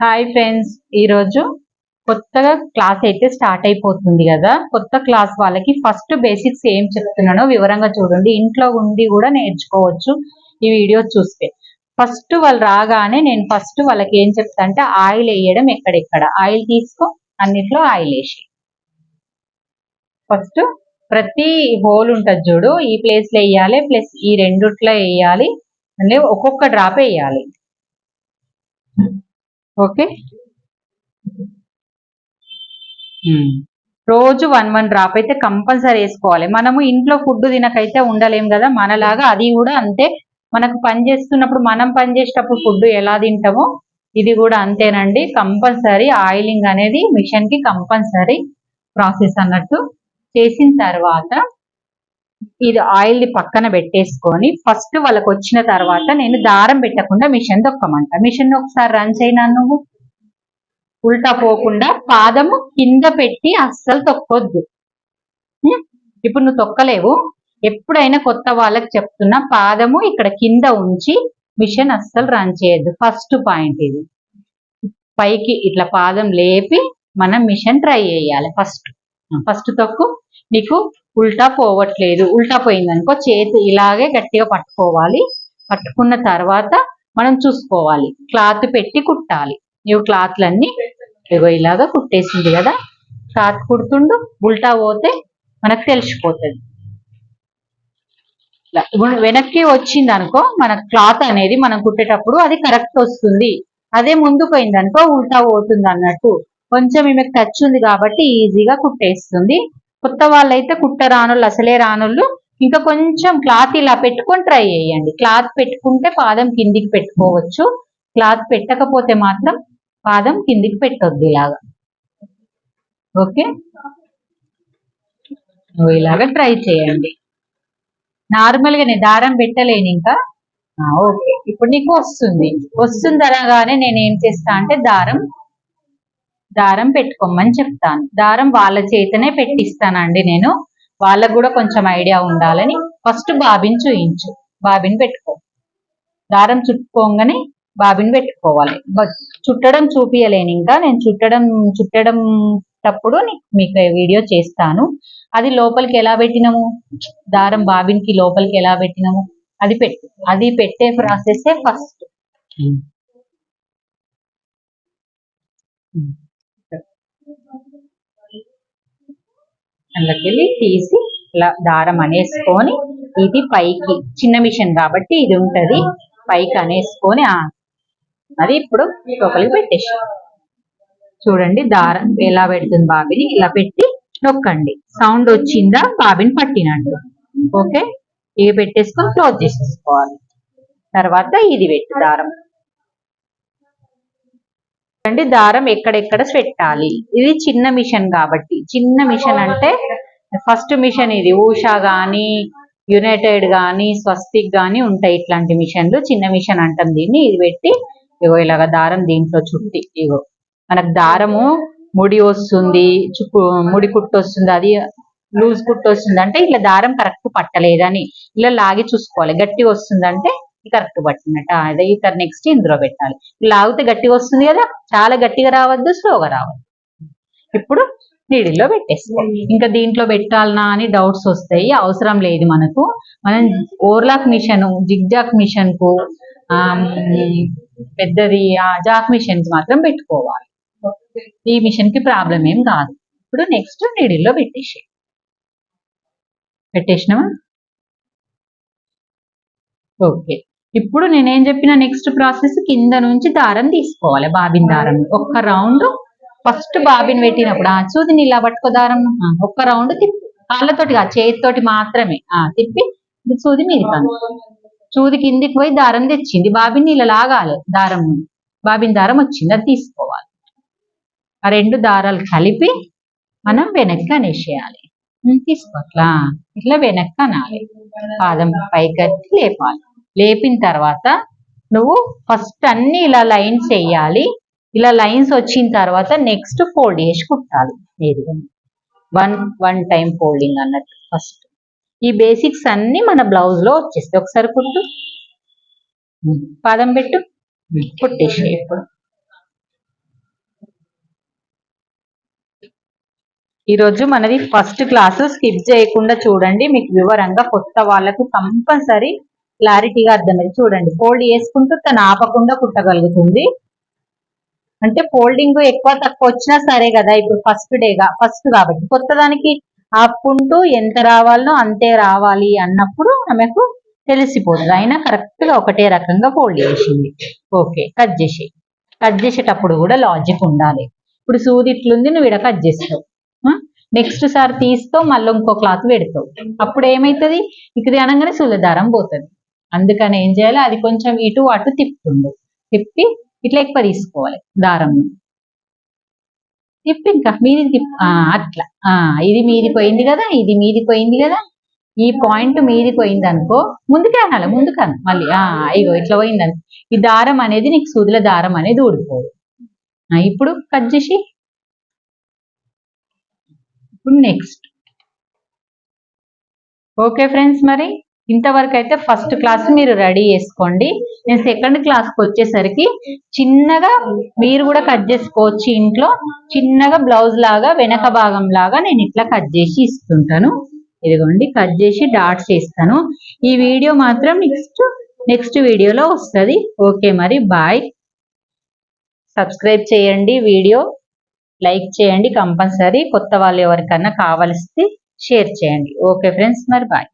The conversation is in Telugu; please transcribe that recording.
హాయ్ ఫ్రెండ్స్ ఈరోజు కొత్తగా క్లాస్ అయితే స్టార్ట్ అయిపోతుంది కదా. కొత్త క్లాస్ వాళ్ళకి ఫస్ట్ బేసిక్స్ ఏం చెప్తున్నానో వివరంగా చూడండి. ఇంట్లో ఉండి కూడా నేర్చుకోవచ్చు ఈ వీడియో చూస్తే. ఫస్ట్ వాళ్ళు రాగానే నేను ఫస్ట్ వాళ్ళకి ఏం చెప్తా అంటే ఆయిల్ వేయడం ఎక్కడెక్కడ? ఆయిల్ తీసుకో అన్నిట్లో ఆయిల్ వేసి. ఫస్ట్ ప్రతి హోల్ ఉంటుంది చూడు ఈ ప్లేస్లో వేయాలి ప్లస్ ఈ రెండుట్లో వేయాలి అంటే ఒక్కొక్క డ్రాప్ వేయాలి. ఓకే రోజు వన్ వన్ డ్రాప్ అయితే కంపల్సరీ వేసుకోవాలి. మనము ఇంట్లో ఫుడ్ తినకైతే ఉండలేం కదా మనలాగా అది కూడా అంతే. మనకు పని చేస్తున్నప్పుడు మనం పని చేసేటప్పుడు ఫుడ్ ఎలా తింటామో ఇది కూడా అంతేనండి. కంపల్సరీ ఆయిలింగ్ అనేది మిషన్కి కంపల్సరీ ప్రాసెస్ అన్నట్టు చేసిన తర్వాత ఇది ఆయిల్ని పక్కన పెట్టేసుకొని ఫస్ట్ వాళ్ళకి వచ్చిన తర్వాత నేను దారం పెట్టకుండా మిషన్ తొక్కమంట. మిషన్ ఒకసారి రన్ చేయనా నువ్వు. ఉల్టా పోకుండా పాదము కింద పెట్టి అస్సలు తొక్కొద్దు. ఇప్పుడు నువ్వు తొక్కలేవు. ఎప్పుడైనా కొత్త వాళ్ళకి చెప్తున్నా పాదము ఇక్కడ కింద ఉంచి మిషన్ అస్సలు రన్ చేయొద్దు. ఫస్ట్ పాయింట్ ఇది. పైకి ఇట్లా పాదం లేపి మనం మిషన్ ట్రై చేయాలి ఫస్ట్ ఫస్ట్ తొక్కు. నీకు ఉల్టా పోవట్లేదు. ఉల్టా పోయిందనుకో చేతి ఇలాగే గట్టిగా పట్టుకోవాలి. పట్టుకున్న తర్వాత మనం చూసుకోవాలి. క్లాత్ పెట్టి కుట్టాలి. ఇవి క్లాత్లన్నీ ఇగో ఇలాగా కుట్టేసింది కదా. క్లాత్ కుడుతుండు ఉల్టా పోతే మనకు తెలిసిపోతుంది. వెనక్కి వచ్చింది అనుకో మన క్లాత్ అనేది మనం కుట్టేటప్పుడు అది కరెక్ట్ వస్తుంది. అదే ముందు పోయింది అనుకో ఉల్టా పోతుంది అన్నట్టు. కొంచెం ఈమెకు టచ్ ఉంది కాబట్టి ఈజీగా కుట్టేస్తుంది. కొత్త వాళ్ళైతే కుట్ట రానోళ్ళు అసలే రానుళ్ళు. ఇంకా కొంచెం క్లాత్ ఇలా పెట్టుకొని ట్రై చేయండి. క్లాత్ పెట్టుకుంటే పాదం కిందికి పెట్టుకోవచ్చు. క్లాత్ పెట్టకపోతే మాత్రం పాదం కిందికి పెట్టొద్దు ఇలాగా. ఓకే? నువ్వు ఇలాగా ట్రై చేయండి. నార్మల్గా నేను దారం పెట్టలేను ఇంకా. ఓకే. ఇప్పుడు నీకు వస్తుంది. వస్తుంది అనగానే నేను ఏం చేస్తా అంటే దారం దారం పెట్టుకోమని చెప్తాను. దారం వాళ్ళ చేతనే పెట్టిస్తానండి నేను. వాళ్ళకు కూడా కొంచెం ఐడియా ఉండాలని. First bobbin చూయించు. బాబిన్ పెట్టుకో. దారం చుట్టుకోగానే బాబిన్ పెట్టుకోవాలి. చుట్టడం చూపించలేను ఇంకా. నేను చుట్టడం చుట్టడం టప్పుడు మీకు వీడియో చేస్తాను. అది లోపలికి ఎలా పెట్టినాము? దారం బాబిన్కి లోపలికి ఎలా పెట్టినాము? అది పెట్టు. అది పెట్టే ప్రాసెస్ ఫస్ట్. అందుకెళ్ళి తీసి ఇలా దారం అనేసుకొని ఇది పైకి చిన్న మిషన్ కాబట్టి ఇది ఉంటది. పైకి అనేసుకొని అది ఇప్పుడు లోపలికి పెట్టేసి. చూడండి దారం ఎలా పెడుతుంది బాబిని. ఇలా పెట్టి నొక్కండి. సౌండ్ వచ్చిందా? బాబిని పట్టినట్టు. ఓకే? ఇవి పెట్టేసుకొని క్లోజ్ చేసేసుకోవాలి. తర్వాత ఇది పెట్టు దారం. అంటే దారం ఎక్కడెక్కడ పెట్టాలి. ఇది చిన్న మిషన్ కాబట్టి. చిన్న మిషన్ అంటే ఫస్ట్ మిషన్ ఇది. ఊషా కానీ యునైటెడ్ కానీ స్వస్తిక్ కానీ ఉంటాయి ఇట్లాంటి మిషన్లు. చిన్న మిషన్ అంటాం దీన్ని. ఇది పెట్టి ఇగో ఇలాగ దారం దీంట్లో చుట్టి ఇగో. మనకు దారము ముడి వస్తుంది ముడి కుట్టు వస్తుంది అది లూజ్ కుట్టు వస్తుంది అంటే ఇట్లా దారం కరెక్ట్ పట్టలేదని. ఇలా లాగి చూసుకోవాలి. గట్టి వస్తుందంటే కరెక్ట్ పట్టినట్టు అదే ఇతర నెక్స్ట్ ఇందులో పెట్టాలి. లాగితే గట్టిగా వస్తుంది కదా చాలా గట్టిగా రావద్దు స్లోగా రావద్దు. ఇప్పుడు నీడిలో పెట్టేసుకోవాలి. ఇంకా దీంట్లో పెట్టాలనా అని డౌట్స్ వస్తాయి అవసరం లేదు మనకు. మనం ఓవర్లాక్ మిషన్ జిగ్జాక్ మిషన్కు పెద్దది ఆ జాక్ మిషన్ మాత్రం పెట్టుకోవాలి. ఈ మిషన్కి ప్రాబ్లం ఏం కాదు. ఇప్పుడు నెక్స్ట్ నీడిల్లో పెట్టేసి పెట్టేసినావా? ఓకే. ఇప్పుడు నేనేం చెప్పిన నెక్స్ట్ ప్రాసెస్ కింద నుంచి దారం తీసుకోవాలి బాబిన్ దారం. ఒక్క రౌండ్ ఫస్ట్ బాబిన్ పెట్టినప్పుడు ఆ చూది ఇలా పట్టుకో దారం. ఒక్క రౌండ్ తిప్పి. కాళ్ళతోటి కాదు చేతితోటి మాత్రమే. ఆ తిప్పి చూది మీది మీద చూది కిందికి పోయి దారం తెచ్చింది. బాబిన్ ఇలా లాగాలి దారం బాబిన్ దారం వచ్చింది అది తీసుకోవాలి. ఆ రెండు దారాలు కలిపి మనం వెనక్కి అనేసేయాలి. తీసుకోట్లా ఇట్లా వెనక్కి అనాలి. పాదం పైకి లేపాలి. లేపిన తర్వాత నువ్వు ఫస్ట్ అన్ని ఇలా లైన్స్ వేయాలి. ఇలా లైన్స్ వచ్చిన తర్వాత నెక్స్ట్ ఫోల్డ్ చేసి కుట్టాలి. నేరుగా వన్ వన్ టైం ఫోల్డింగ్ అన్నట్టు ఫస్ట్ ఈ బేసిక్స్ అన్ని మన బ్లౌజ్లో వచ్చేస్తాయి. ఒకసారి కుట్టు. పాదం పెట్టు. కుట్టేసి ఇప్పుడు ఈరోజు మనది ఫస్ట్ క్లాసు స్కిప్ చేయకుండా చూడండి. మీకు వివరంగా కొత్త వాళ్ళకు కంపల్సరీ క్లారిటీగా అర్థమైంది. చూడండి ఫోల్డ్ చేసుకుంటూ తను ఆపకుండా కుట్టగలుగుతుంది. అంటే ఫోల్డింగ్ ఎక్కువ తక్కువ వచ్చినా సరే కదా ఇప్పుడు ఫస్ట్ డేగా ఫస్ట్ కాబట్టి కొత్త దానికి ఆపుకుంటూ ఎంత రావాలనో అంతే రావాలి అన్నప్పుడు ఆమెకు తెలిసిపోతుంది అయినా కరెక్ట్గా ఒకటే రకంగా ఫోల్డ్ చేసింది ఓకే కట్ చేసి కట్ చేసేటప్పుడు కూడా లాజిక్ ఉండాలి. ఇప్పుడు సూది ఇట్లుంది నువ్వు ఇక్కడ కట్ చేస్తావు. నెక్స్ట్ సారి తీస్తావు మళ్ళీ ఇంకో క్లాత్ పెడతావు. అప్పుడు ఏమైతుంది? ఇక్కడ అనగానే సూది పోతుంది. అందుకని ఏం చేయాలి? అది కొంచెం ఇటు అటు తిప్పుతుండు. తిప్పి ఇట్లా ఎక్కువ తీసుకోవాలి దారం తిప్పి ఇంకా మీది తిప్పి అట్లా. ఆ ఇది మీది పోయింది కదా ఇది మీది పోయింది కదా ఈ పాయింట్ మీది పోయింది అనుకో ముందుకే అనాలి ముందుకను మళ్ళీ ఆ ఇగో ఇట్లా పోయింది అనుకో ఈ దారం అనేది నీకు సూదుల దారం అనేది ఊడిపోదు. ఆ, ఇప్పుడు కట్ చేసి. ఇప్పుడు నెక్స్ట్ ఓకే ఫ్రెండ్స్ మరి. ఇంతవరకు అయితే ఫస్ట్ క్లాస్ మీరు రెడీ చేసుకోండి. నేను సెకండ్ క్లాస్కి వచ్చేసరికి చిన్నగా మీరు కూడా కట్ చేసుకోవచ్చు ఇంట్లో. చిన్నగా బ్లౌజ్ లాగా వెనక భాగం లాగా నేను ఇట్లా కట్ చేసి ఇస్తుంటాను. ఇదిగోండి కట్ చేసి డాట్స్ ఇస్తాను ఈ వీడియో మాత్రం నెక్స్ట్ నెక్స్ట్ వీడియోలో వస్తుంది. ఓకే మరి బాయ్ సబ్స్క్రైబ్ చేయండి వీడియో లైక్ చేయండి కంపల్సరీ కొత్త వాళ్ళు ఎవరికన్నా కావలిస్తే షేర్ చేయండి. ఓకే ఫ్రెండ్స్ మరి బాయ్